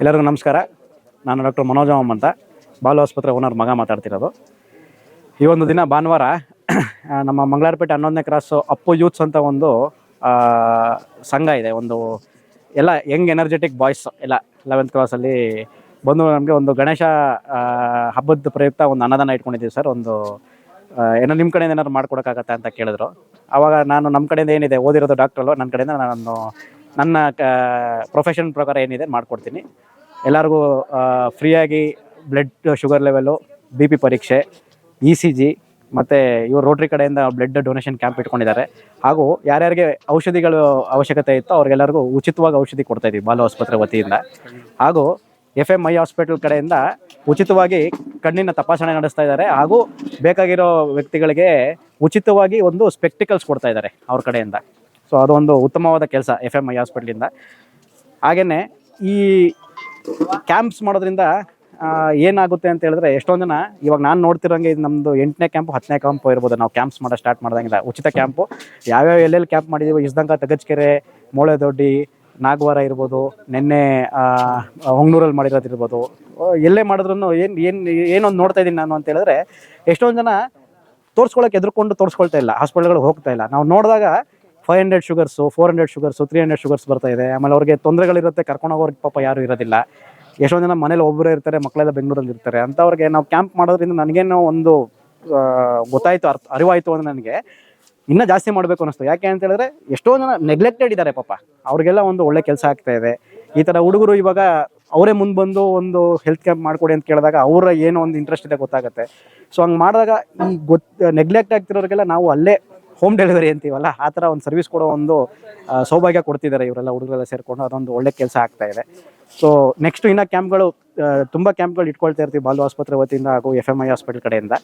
ಎಲ್ಲರಿಗೂ ನಮಸ್ಕಾರ. ನಾನು ಡಾಕ್ಟರ್ ಮನೋಜ್ ಓಂ ಅಂತ. ಬಾಲು ಆಸ್ಪತ್ರೆ ಓನರ್ ಮಗ ಮಾತಾಡ್ತಿರೋದು. ಈ ಒಂದು ದಿನ ಭಾನುವಾರ ನಮ್ಮ ಮಂಗಳಾರಪೇಟೆ ಹನ್ನೊಂದನೇ ಕ್ರಾಸು ಅಪ್ಪು ಯೂತ್ಸ್ ಅಂತ ಒಂದು ಸಂಘ ಇದೆ. ಒಂದು ಎಲ್ಲ ಯಂಗ್ ಎನರ್ಜೆಟಿಕ್ ಬಾಯ್ಸ್ ಎಲ್ಲ ಲೆವೆಂತ್ ಕ್ಲಾಸಲ್ಲಿ ಬಂದು ನಮಗೆ ಒಂದು ಗಣೇಶ ಹಬ್ಬದ ಪ್ರಯುಕ್ತ ಒಂದು ಅನ್ನದಾನ ಇಟ್ಕೊಂಡಿದ್ದೀವಿ ಸರ್. ಒಂದು ಏನೋ ನಿಮ್ಮ ಕಡೆಯಿಂದ ಏನಾದ್ರು ಮಾಡ್ಕೊಡೋಕ್ಕಾಗತ್ತಾ ಅಂತ ಕೇಳಿದ್ರು. ಆವಾಗ ನಾನು ನಮ್ಮ ಕಡೆಯಿಂದ ಏನಿದೆ ಓದಿರೋದು ಡಾಕ್ಟ್ರಲ್ಲೋ ನನ್ನ ಕಡೆಯಿಂದ ನಾನು ನನ್ನ ಪ್ರೊಫೆಷನ್ ಪ್ರಕಾರ ಏನಿದೆ ಮಾಡಿಕೊಡ್ತೀನಿ. ಎಲ್ಲರಿಗೂ ಫ್ರೀಯಾಗಿ blood sugar level B P ಪರೀಕ್ಷೆ ಇ ಸಿ ಜಿ ಮತ್ತು ಇವರು ರೋಟ್ರಿ ಕಡೆಯಿಂದ ಬ್ಲಡ್ ಡೊನೇಷನ್ ಕ್ಯಾಂಪ್ ಇಟ್ಕೊಂಡಿದ್ದಾರೆ. ಹಾಗೂ ಯಾರ್ಯಾರಿಗೆ ಔಷಧಿಗಳು ಅವಶ್ಯಕತೆ ಇತ್ತೋ ಅವ್ರಿಗೆಲ್ಲರಿಗೂ ಉಚಿತವಾಗಿ ಔಷಧಿ ಕೊಡ್ತಾ ಇದ್ದೀವಿ ಬಾಲು ಆಸ್ಪತ್ರೆ ವತಿಯಿಂದ. ಹಾಗೂ ಎಫ್ ಎಂ ಐ ಹಾಸ್ಪಿಟಲ್ ಕಡೆಯಿಂದ ಉಚಿತವಾಗಿ ಕಣ್ಣಿನ ತಪಾಸಣೆ ನಡೆಸ್ತಾ ಇದ್ದಾರೆ. ಹಾಗೂ ಬೇಕಾಗಿರೋ ವ್ಯಕ್ತಿಗಳಿಗೆ ಉಚಿತವಾಗಿ ಒಂದು ಸ್ಪೆಕ್ಟಿಕಲ್ಸ್ ಕೊಡ್ತಾ ಇದ್ದಾರೆ ಅವ್ರ ಕಡೆಯಿಂದ. ಸೊ ಅದೊಂದು ಉತ್ತಮವಾದ ಕೆಲಸ ಎಫ್ ಎಂ ಐ ಹಾಸ್ಪಿಟ್ಲಿಂದ ಹಾಗೆಯೇ ಈ ಕ್ಯಾಂಪ್ಸ್ ಮಾಡೋದ್ರಿಂದ ಏನಾಗುತ್ತೆ ಅಂತ ಹೇಳಿದ್ರೆ ಎಷ್ಟೊಂದು ಜನ ಇವಾಗ ನಾನು ನೋಡ್ತಿರೋಂಗೆ ಇದು ನಮ್ಮದು ಎಂಟನೇ ಕ್ಯಾಂಪು ಹತ್ತನೇ ಕ್ಯಾಂಪು ಇರ್ಬೋದು. ನಾವು ಕ್ಯಾಂಪ್ಸ್ ಮಾಡೋ ಸ್ಟಾರ್ಟ್ ಮಾಡ್ದಂಗಿಲ್ಲ. ಉಚಿತ ಕ್ಯಾಂಪು ಯಾವ್ಯಾವ ಎಲ್ಲೆಲ್ಲಿ ಕ್ಯಾಂಪ್ ಮಾಡಿದ್ದೀವಿ ಇಸ್ದಂಕ ತಗಜ್ಕೆರೆ ಮೂಳೆದೊಡ್ಡಿ ನಾಗವಾರ ಇರ್ಬೋದು ನಿನ್ನೆ ಹೊಂಗ್ನೂರಲ್ಲಿ ಮಾಡಿರೋದು ಇರ್ಬೋದು. ಆ, ಎಲ್ಲೇ ಮಾಡಿದ್ರು ಏನು ಏನು ಏನೊಂದು ನೋಡ್ತಾ ಇದ್ದೀನಿ ನಾನು ಅಂತ ಹೇಳಿದ್ರೆ ಎಷ್ಟೊಂದು ಜನ ತೋರಿಸ್ಕೊಳ್ಳೋಕೆ ಎದುರ್ಕೊಂಡು ತೋರಿಸ್ಕೊಳ್ತಾ ಇಲ್ಲ. ಹಾಸ್ಪಿಟಲ್ಗಳಿಗೆ ಹೋಗ್ತಾ ಇಲ್ಲ. ನಾವು ನೋಡಿದಾಗ five hundred sugars, four hundred sugars, three hundred sugars ಬರ್ತಾ ಇದೆ. ಆಮೇಲೆ ಅವ್ರಿಗೆ ತೊಂದರೆಗಳಿರುತ್ತೆ ಕರ್ಕೊಂಡು ಹೋಗೋರಿಗೆ ಪಾಪ ಯಾರು ಇರೋದಿಲ್ಲ. ಎಷ್ಟೊಂದು ಜನ ಮನೇಲಿ ಒಬ್ಬರೇ ಇರ್ತಾರೆ, ಮಕ್ಕಳೆಲ್ಲ ಬೆಂಗಳೂರಲ್ಲಿ ಇರ್ತಾರೆ. ಅಂಥವ್ರಿಗೆ ನಾವು ಕ್ಯಾಂಪ್ ಮಾಡೋದ್ರಿಂದ ನನಗೇನೋ ಒಂದು ಗೊತ್ತಾಯಿತು, ಅರ್ಥ, ಅರಿವಾಯಿತು ಅಂದರೆ ನನಗೆ ಇನ್ನೂ ಜಾಸ್ತಿ ಮಾಡಬೇಕು ಅನ್ನಿಸ್ತು. ಯಾಕೆ ಅಂತ ಹೇಳಿದ್ರೆ ಎಷ್ಟೋ ಜನ ನೆಗ್ಲೆಕ್ಟೆಡ್ ಇದ್ದಾರೆ ಪಾಪ. ಅವ್ರಿಗೆಲ್ಲ ಒಂದು ಒಳ್ಳೆ ಕೆಲಸ ಆಗ್ತಾ ಇದೆ. ಈ ಥರ ಹುಡುಗರು ಇವಾಗ ಅವರೇ ಮುಂದೆ ಬಂದು ಒಂದು ಹೆಲ್ತ್ ಕ್ಯಾಂಪ್ ಮಾಡಿಕೊಡಿ ಅಂತ ಕೇಳಿದಾಗ ಅವರ ಏನೋ ಒಂದು ಇಂಟ್ರೆಸ್ಟ್ ಇದೆ ಗೊತ್ತಾಗುತ್ತೆ. ಸೊ ಹಂಗೆ ಮಾಡಿದಾಗ ಈ ಗೊತ್ತು ನೆಗ್ಲೆಕ್ಟ್ ಆಗ್ತಿರೋರಿಗೆಲ್ಲ ನಾವು ಅಲ್ಲೇ ಹೋಮ್ ಡೆಲಿವರಿ ಅಂತೀವಲ್ಲ, ಆ ಥರ ಒಂದು ಸರ್ವಿಸ್ ಕೊಡೋ ಒಂದು ಸೌಭಾಗ್ಯ ಕೊಡ್ತಿದ್ದಾರೆ ಇವರೆಲ್ಲ ಹುಡುಗರೆಲ್ಲ ಸೇರಿಕೊಂಡು. ಅದೊಂದು ಒಳ್ಳೆ ಕೆಲಸ ಆಗ್ತಾ ಇದೆ. ಸೊ ನೆಕ್ಸ್ಟ್ ಇನ್ನು ಕ್ಯಾಂಪ್ಗಳು ತುಂಬ ಕ್ಯಾಂಪ್ಗಳು ಇಟ್ಕೊಳ್ತಾ ಇರ್ತೀವಿ ಬಾಲು ಆಸ್ಪತ್ರೆ ವತಿಯಿಂದ ಹಾಗೂ ಎಫ್ ಎಂ ಐ ಹಾಸ್ಪಿಟಲ್ ಕಡೆಯಿಂದ.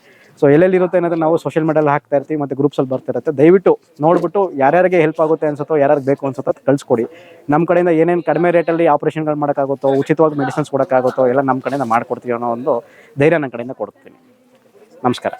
ಸೊ ಎಲ್ಲೆಲ್ಲಿರುತ್ತೆ ಅನ್ನೋದು ನಾವು ಸೋಷಿಯಲ್ ಮೀಡಿಯಲ್ಲಿ ಹಾಕ್ತಾ ಇರ್ತೀವಿ ಮತ್ತು ಗ್ರೂಪ್ಸಲ್ಲಿ ಬರ್ತಿರುತ್ತೆ ದಯವಿಟ್ಟು ನೋಡ್ಬಿಟ್ಟು ಯಾರ್ಯಾರಿಗೆ ಹೆಲ್ಪ್ ಆಗುತ್ತೆ ಅನ್ಸುತ್ತೋ, ಯಾರ್ಯಾರಿಗೆ ಬೇಕು ಅನ್ಸುತ್ತೋ ಕಳಿಸ್ಕೊಡಿ. ನಮ್ಮ ಕಡೆಯಿಂದ ಏನೇನು ಕಡಿಮೆ ರೇಟಲ್ಲಿ ಆಪ್ರೇಷನ್ಗಳು ಮಾಡೋಕ್ಕಾಗುತ್ತೋ, ಉಚಿತವಾಗಿ ಮೆಡಿಸಿನ್ಸ್ ಕೊಡೋಕ್ಕಾಗುತ್ತೋ, ಎಲ್ಲ ನಮ್ಮ ಕಡೆಯಿಂದ ಮಾಡ್ಕೊಡ್ತೀವಿ ಅನ್ನೋ ಒಂದು ಧೈರ್ಯ ನನ್ನ ಕಡೆಯಿಂದ ಕೊಡ್ತೀನಿ. ನಮಸ್ಕಾರ.